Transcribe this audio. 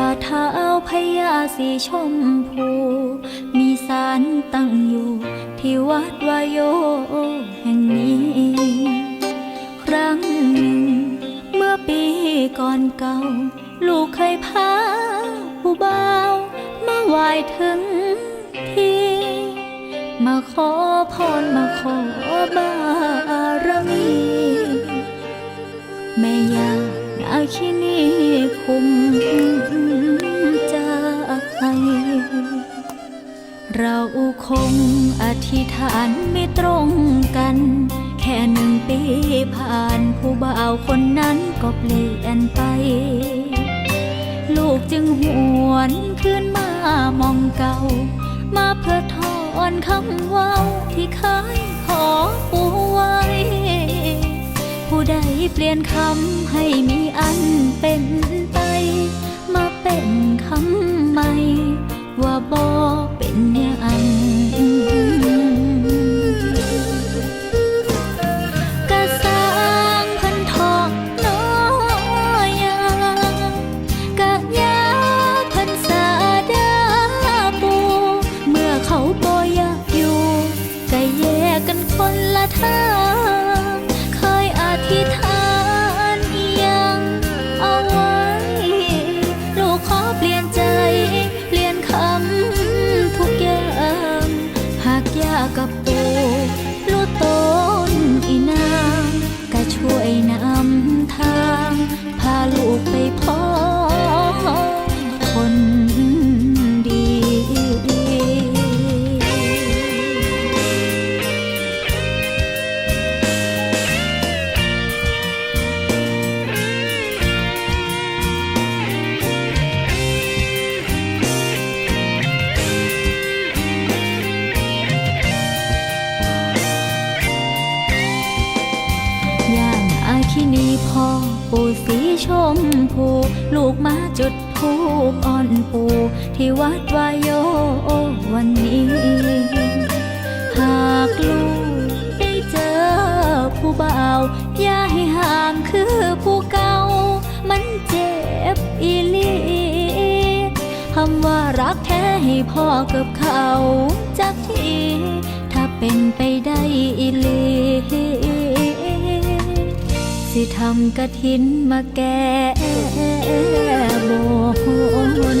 หน้าคาเท้าพญาสีชมพู มีสารตั้งอยู่ ที่วัดวายโยแห่งนี้ ครั้งหนึ่ง เมื่อปีก่อนเก่า ลูกเคยพาผู้บ่าวมาไหว้ถึงที่ มาขอพรมาขอบารมี แม่ยา นาคินีคุมใจเราคงอธิษฐานไม่ตรงกัน แค่หนึ่งปีผ่านผู้บ่าวคนนั้นก็เปลี่ยนไป ลูกจึงหวนขึ้นมามองเก่า มาเพื่อทอนคำว่าที่เคยขอ ลี่ยนคำให้มีอันเป็นางอาคินีพ่อปู่สีชมพู ลูกมาจุดทูปอ่อนปู่ ที่วัดวายโยวันนี้ หากลูกได้เจอผู้บ่าวอย่าให้ห่างคือผู้เก่า มันเจ็บอีลีคำว่ารักแท้ให้พ่อกับเขาจัก สิทำกะทินมาแก้บน